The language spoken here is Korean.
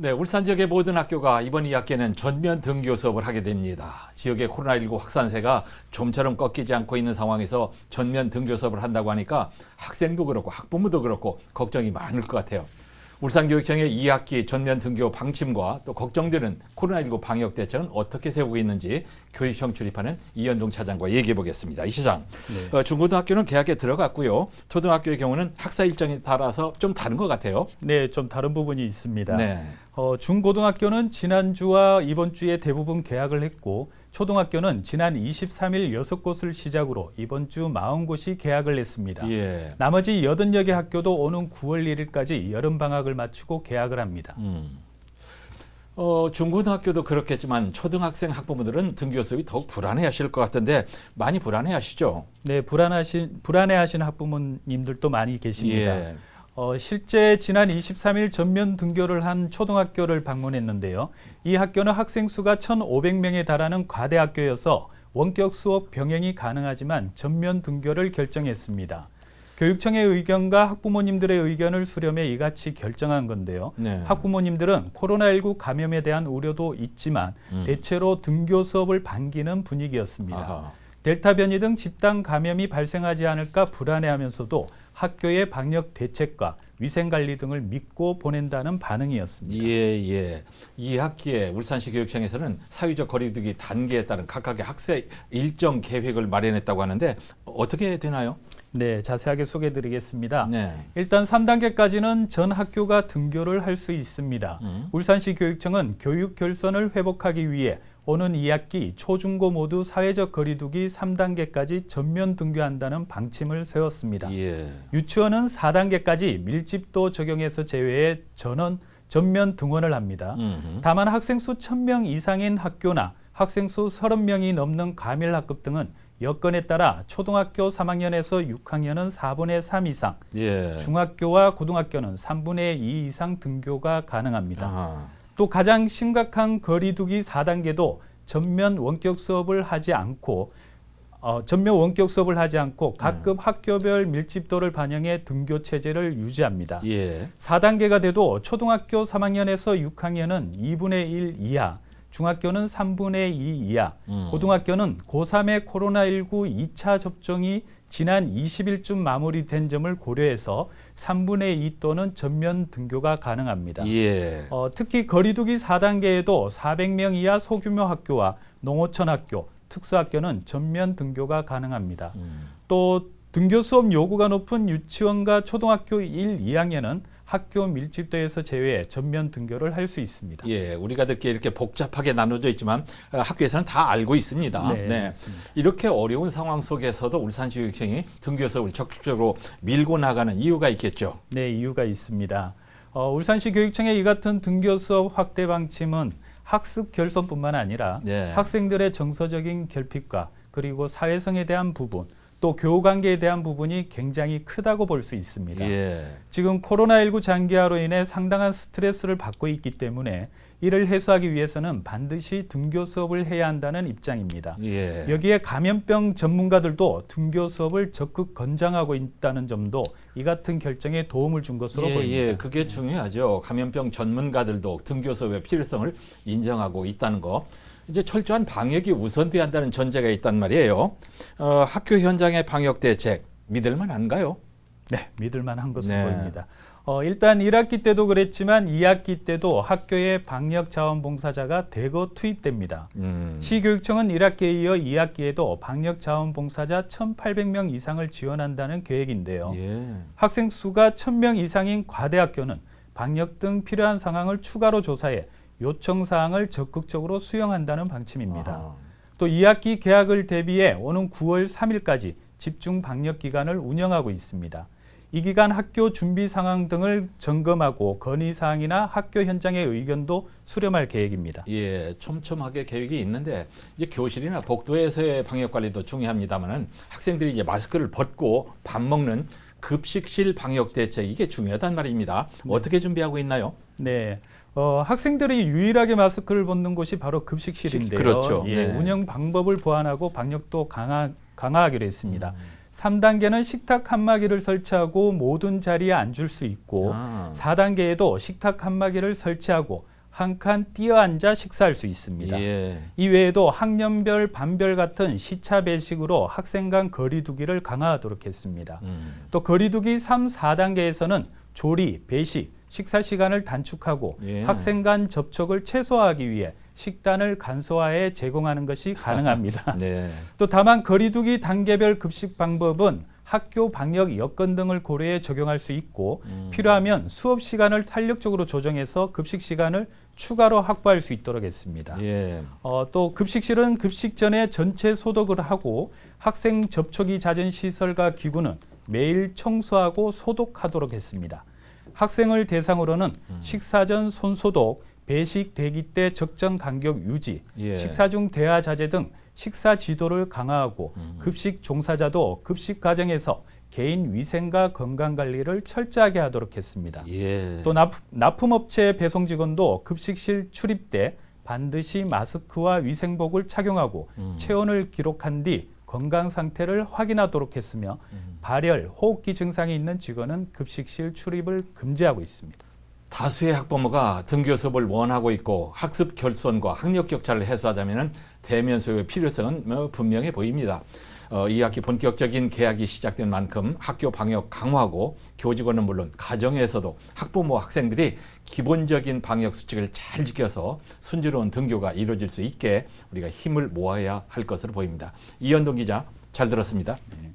네, 울산 지역의 모든 학교가 이번 2학기에는 전면 등교 수업을 하게 됩니다. 지역의 코로나19 확산세가 좀처럼 꺾이지 않고 있는 상황에서 전면 등교 수업을 한다고 하니까 학생도 그렇고 학부모도 그렇고 걱정이 많을 것 같아요. 울산교육청의 2학기 전면 등교 방침과 또 걱정되는 코로나19 방역 대책은 어떻게 세우고 있는지 교육청 출입하는 이현동 차장과 얘기해 보겠습니다. 이 시장, 네. 어, 중고등학교는 개학에 들어갔고요. 초등학교의 경우는 학사 일정에 따라서 좀 다른 것 같아요. 네, 좀 다른 부분이 있습니다. 네. 어, 중고등학교는 지난주와 이번 주에 대부분 개학을 했고 초등학교는 지난 23일 6곳을 시작으로 이번 주 40곳이 개학을 했습니다. 예. 나머지 80여 개 학교도 오는 9월 1일까지 여름 방학을 마치고 개학을 합니다. 음. 어, 중고등학교도 그렇겠지만 초등학생 학부모들은 등교 수업이 더욱 불안해하실 것 같은데 많이 불안해하시죠? 네, 불안하신 불안해하시는 학부모님들도 많이 계십니다. 예. 어, 실제 지난 23일 전면 등교를 한 초등학교를 방문했는데요. 이 학교는 학생 수가 1,500명에 달하는 과대학교여서 원격 수업 병행이 가능하지만 전면 등교를 결정했습니다. 교육청의 의견과 학부모님들의 의견을 수렴해 이같이 결정한 건데요. 네. 학부모님들은 코로나19 감염에 대한 우려도 있지만 음. 대체로 등교 수업을 반기는 분위기였습니다. 아하. 델타 변이 등 집단 감염이 발생하지 않을까 불안해하면서도 학교의 방역 대책과 위생 관리 등을 믿고 보낸다는 반응이었습니다. 예, 예. 이 학기에 울산시 교육청에서는 사회적 거리두기 단계에 따른 각각의 학생 일정 계획을 마련했다고 하는데 어떻게 되나요? 네, 자세하게 소개해 드리겠습니다. 네. 일단 3단계까지는 전 학교가 등교를 할 수 있습니다. 음. 울산시 교육청은 교육 결선을 회복하기 위해 오는 2학기 초중고 모두 사회적 거리두기 3단계까지 전면 등교한다는 방침을 세웠습니다. 예. 유치원은 4단계까지 밀집도 적용해서 제외해 전원 전면 등원을 합니다. 음흠. 다만 학생 수 1000명 이상인 학교나 학생 수 30명이 넘는 과밀 학급 등은 여건에 따라 초등학교 3학년에서 6학년은 4분의 3 이상, 예. 중학교와 고등학교는 3분의 2 이상 등교가 가능합니다. 아하. 또 가장 심각한 거리두기 4단계도 전면 원격 수업을 하지 않고 어, 전면 원격 수업을 하지 않고 각급 학교별 밀집도를 반영해 등교 체제를 유지합니다. 예. 4단계가 돼도 초등학교 3학년에서 6학년은 2분의 1 이하, 중학교는 3분의 2 이하, 음. 고등학교는 고3의 코로나19 2차 접종이 지난 20일쯤 마무리된 점을 고려해서 3분의 2 또는 전면 등교가 가능합니다. 예. 어, 특히 거리두기 4단계에도 400명 이하 소규모 학교와 농어촌 학교, 특수학교는 전면 등교가 가능합니다. 음. 또 등교 수업 요구가 높은 유치원과 초등학교 1, 2학년은 학교 밀집도에서 제외해 전면 등교를 할 수 있습니다. 예, 우리가 듣기에 이렇게 복잡하게 나눠져 있지만 어, 학교에서는 다 알고 있습니다. 네, 맞습니다. 이렇게 어려운 상황 속에서도 울산시 교육청이 등교 수업을 적극적으로 밀고 나가는 이유가 있겠죠. 네, 이유가 있습니다. 어, 울산시 교육청의 이 같은 등교 수업 확대 방침은 학습 결손뿐만 아니라 네. 학생들의 정서적인 결핍과 그리고 사회성에 대한 부분, 또 교우 관계에 대한 부분이 굉장히 크다고 볼 수 있습니다. 예. 지금 코로나19 장기화로 인해 상당한 스트레스를 받고 있기 때문에 이를 해소하기 위해서는 반드시 등교 수업을 해야 한다는 입장입니다. 예. 여기에 감염병 전문가들도 등교 수업을 적극 권장하고 있다는 점도 이 같은 결정에 도움을 준 것으로 예, 보입니다. 예, 그게 중요하죠. 감염병 전문가들도 등교 수업의 필요성을 인정하고 있다는 거. 이제 철저한 방역이 우선돼야 한다는 전제가 있단 말이에요. 어, 학교 현장의 방역 대책 믿을만 한가요? 네, 믿을 만 한 것으로 네. 보입니다. 어, 일단 1학기 때도 그랬지만 2학기 때도 학교에 방역 자원봉사자가 대거 투입됩니다. 음. 시교육청은 1학기에 이어 2학기에도 방역 자원봉사자 1,800명 이상을 지원한다는 계획인데요. 예. 학생 수가 1,000명 이상인 과대학교는 방역 등 필요한 상황을 추가로 조사해 요청 사항을 적극적으로 수용한다는 방침입니다. 아하. 또 2학기 개학을 대비해 오는 9월 3일까지 집중 방역 기간을 운영하고 있습니다. 이 기간 학교 준비 상황 등을 점검하고 건의 사항이나 학교 현장의 의견도 수렴할 계획입니다. 예, 촘촘하게 계획이 있는데 이제 교실이나 복도에서의 방역 관리도 중요합니다만은 학생들이 이제 마스크를 벗고 밥 먹는 급식실 방역 대책 이게 중요하단 말입니다. 어떻게 준비하고 있나요? 네. 어, 학생들이 유일하게 마스크를 벗는 곳이 바로 급식실인데요. 그렇죠. 예, 네. 운영 방법을 보완하고 방역도 강화, 강화하기로 했습니다. 3단계는 식탁 칸막이를 설치하고 모든 자리에 앉을 수 있고 아. 4단계에도 식탁 칸막이를 설치하고 한 칸 뛰어 앉아 식사할 수 있습니다. 예. 이 외에도 학년별, 반별 같은 시차 배식으로 학생 간 거리두기를 강화하도록 했습니다. 음. 또 거리두기 3, 4단계에서는 조리, 배식, 식사 시간을 단축하고 예. 학생 간 접촉을 최소화하기 위해 식단을 간소화해 제공하는 것이 가능합니다. 네. 또 다만 거리두기 단계별 급식 방법은 학교 방역 여건 등을 고려해 적용할 수 있고 음. 필요하면 수업 시간을 탄력적으로 조정해서 급식 시간을 추가로 확보할 수 있도록 했습니다. 예. 어, 또 급식실은 급식 전에 전체 소독을 하고 학생 접촉이 잦은 시설과 기구는 매일 청소하고 소독하도록 했습니다. 학생을 대상으로는 음. 식사 전 손 소독, 배식 대기 때 적정 간격 유지, 예. 식사 중 대화 자제 등 식사 지도를 강화하고 음. 급식 종사자도 급식 과정에서 개인 위생과 건강 관리를 철저하게 하도록 했습니다. 예. 또 납, 납품업체 배송 직원도 급식실 출입 때 반드시 마스크와 위생복을 착용하고 음. 체온을 기록한 뒤 건강 상태를 확인하도록 했으며 음. 발열, 호흡기 증상이 있는 직원은 급식실 출입을 금지하고 있습니다. 다수의 학부모가 등교 수업을 원하고 있고 학습 결손과 학력 격차를 해소하자면 대면 수업의 필요성은 뭐 분명해 보입니다. 어, 이 학기 본격적인 개학이 시작된 만큼 학교 방역 강화하고 교직원은 물론 가정에서도 학부모 학생들이 기본적인 방역 수칙을 잘 지켜서 순조로운 등교가 이루어질 수 있게 우리가 힘을 모아야 할 것으로 보입니다. 이현동 기자 잘 들었습니다. 네.